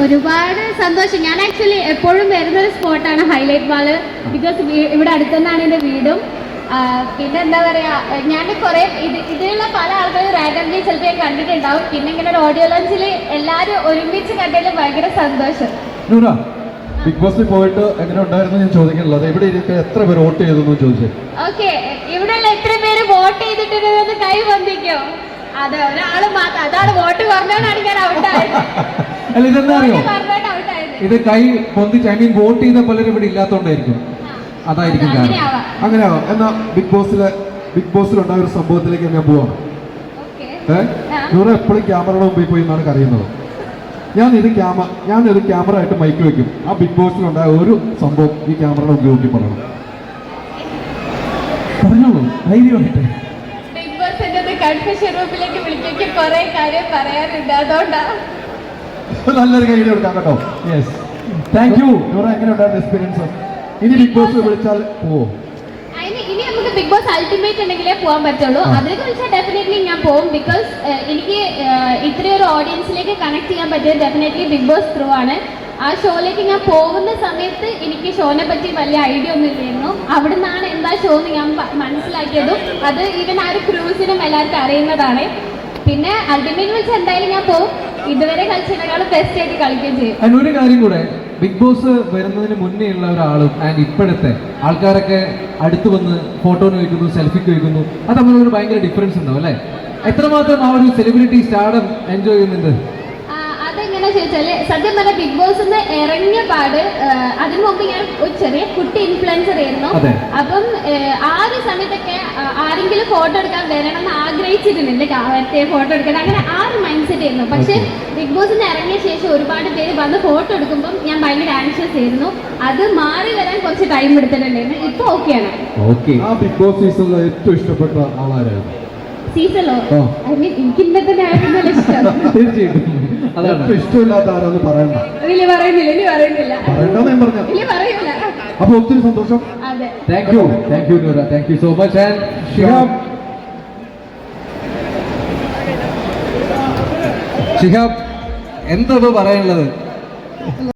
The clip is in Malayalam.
ഒരുപാട് സന്തോഷം. ഞാൻ ആക്ച്വലി എപ്പോഴും വരുന്ന ഒരു സ്പോട്ടാണ് ഹൈലൈറ്റ് മാൾ ബിക്കോസ് ഇവിടെ അടുത്തുനിന്നാണ് എന്റെ വീടും. പിന്നെ എന്താ പറയാ ഞാൻ കുറെ ഇത് ഇതിലുള്ള പല ആൾക്കാരും റാൻഡംലി ചിലപ്പോൾ ഞാൻ കണ്ടിട്ടുണ്ടാവും. പിന്നെ ഇങ്ങനെ ഒരു ഓഡിയോ ലോഞ്ചിൽ എല്ലാവരും ഒരുമിച്ച് കണ്ടതിൽ ഭയങ്കര സന്തോഷം. ബിഗ് ബോസിൽ പോയിട്ട് എങ്ങനെ ഉണ്ടായിരുന്നു ഞാൻ ചോദിക്കാനുള്ളത്. ഇവിടെ എത്ര പേര് വോട്ട് ചെയ്തു ചോദിച്ചേ. ഓക്കെ ഇവിടെയുള്ള എത്ര പേര് വോട്ട് ചെയ്തിട്ടുണ്ടെന്ന് കൈ വന്നിക്കോ അതെ ഒരാൾ മാത്രം അതാണ് വോട്ട് കുറഞ്ഞാണ് ഞാൻ ഔട്ടായത് അല്ല ഇതെന്താ അറിയോ? ഇത് കൈ പൊന്തിച്ച് ഐ മീൻ വോട്ട് ചെയ്ത പലരും ഇവിടെ ഇല്ലാത്തോണ്ടായിരിക്കും. അതായിരിക്കും കാരണം. അങ്ങനെയാവാം. അങ്ങനെ എന്നാ ബിഗ് ബോസിലെ ബിഗ് ബോസിൽ ഉണ്ടായ ഒരു സംഭവത്തിലേക്ക് ഞാൻ പോവാം. ഏഹ്. എപ്പോഴും ക്യാമറയുടെ മുമ്പിൽ പോയി എന്നാണ് കറിയുന്നത് ഞാൻ ഇത് ക്യാമ ഞാൻ ഒരു ക്യാമറ ആയിട്ട് മൈക്ക് വെക്കും. ആ ബിഗ് ബോസിലുണ്ടായ ഒരു സംഭവം ഈ ക്യാമറയുടെ മുമ്പിൽ നോക്കി പറയണം. പറഞ്ഞോളൂ ധൈര്യമായിട്ട് ബിഗ് ബോസ് എന്നെ കൺഫ്യൂഷൻ റൂമിലേക്ക് വിളിക്കൊക്കെ കുറെ കാര്യം പറയാനുണ്ട്. നല്ലൊരു കയ്യിൽ കൊടുക്കാം കേട്ടോ. യെസ് താങ്ക് യു ഇവിടെ എങ്ങനെ ഉണ്ടായിരുന്നു എക്സ്പീരിയൻസ് ഇനി ബിഗ് ബോസ് വിളിച്ചാൽ പോവോ? അതിന് ഇനി നമുക്ക് ബിഗ് ബോസ് അൾട്ടിമേറ്റ് ഉണ്ടെങ്കിലേ പോകാൻ പറ്റുള്ളൂ. അതിലേക്ക് വിളിച്ചാൽ ഡെഫിനറ്റ്ലി ഞാൻ പോകും ബിക്കോസ് എനിക്ക് ഇത്രയൊരു ഓഡിയൻസിലേക്ക് കണക്ട് ചെയ്യാൻ പറ്റിയത് ഡെഫിനറ്റ്ലി ബിഗ് ബോസ് ത്രൂ ആണ്. ആ ഷോയിലേക്ക് ഞാൻ പോകുന്ന സമയത്ത് എനിക്ക് ഷോനെ പറ്റി വലിയ ഐഡിയ ഒന്നും ഇല്ലായിരുന്നു. അവിടെ നിന്നാണ് എന്താ ഷോ എന്ന് ഞാൻ മനസ്സിലാക്കിയതും. അത് ഈവൻ ആ ഒരു ക്രൂസിനും എല്ലാവർക്കും അറിയുന്നതാണ്. പിന്നെ അൾട്ടിമേറ്റ് വിളിച്ച് എന്തായാലും ഞാൻ പോകും ഇതുവരെ ബെസ്റ്റ് ആയിട്ട് ചെയ്യും. ഒരു കാര്യം കൂടെ ബിഗ് ബോസ് വരുന്നതിന് മുന്നേ ഉള്ള ഒരാളും ആൻഡ് ഇപ്പോഴത്തെ ആൾക്കാരൊക്കെ അടുത്ത് വന്ന് ഫോട്ടോ വയ്ക്കുന്നു സെൽഫിക്ക് വയ്ക്കുന്നു അത് തമ്മിലൊരു ഭയങ്കര ഡിഫറൻസ് ഉണ്ടാവും അല്ലേ? എത്രമാത്രം ആ ഒരു സെലിബ്രിറ്റി സ്റ്റാർഡം എൻജോയ് ചെയ്യുന്നുണ്ട്? ചോദിച്ചാൽ സത്യം പറഞ്ഞ ബിഗ് ബോസ് എന്ന് ഇറങ്ങിയ പാട് അതിന് മുമ്പ് ഞാൻ ഒരു ചെറിയ കുട്ടി ഇൻഫ്ലുവൻസർ ആയിരുന്നു. അപ്പം ആ ഒരു സമയത്തൊക്കെ ആരെങ്കിലും ഫോട്ടോ എടുക്കാൻ വരണം എന്ന് ആഗ്രഹിച്ചിരുന്നില്ല കാലത്തെ ഫോട്ടോ എടുക്കാൻ. അങ്ങനെ ആ ഒരു മൈൻഡ് സെറ്റ് ആയിരുന്നു. പക്ഷെ ബിഗ് ബോസിന് ഇറങ്ങിയ ശേഷം ഒരുപാട് പേര് വന്ന് ഫോട്ടോ എടുക്കുമ്പോൾ ഞാൻ ഭയങ്കര ആൻഷ്യസ് ആയിരുന്നു. അത് മാറി വരാൻ കുറച്ച് ടൈം എടുത്തിട്ടുണ്ടായിരുന്നു. ഇപ്പൊ ഓക്കെയാണ് ഓക്കെ ആ ബിഗ് ബോസ് സീസണിലെ ഏറ്റവും ഇഷ്ടപ്പെട്ട ആളാരായിരുന്നു? സീസണോ. ഐ മീൻ എനിക്ക് ഇന്നത്തെ ഇഷ്ടം. തീർച്ചയായിട്ടും. അതാണ്. ഇഷ്ടമില്ലാത്ത ആരാന്ന് പറയണ്ട. പറയണ്ടെന്ന് ഞാൻ പറഞ്ഞു അപ്പൊ ഒത്തിരി സന്തോഷം. അതെ. Thank you thank you Noora thank you so much and Shihab Shihab പറയാനുള്ളത്?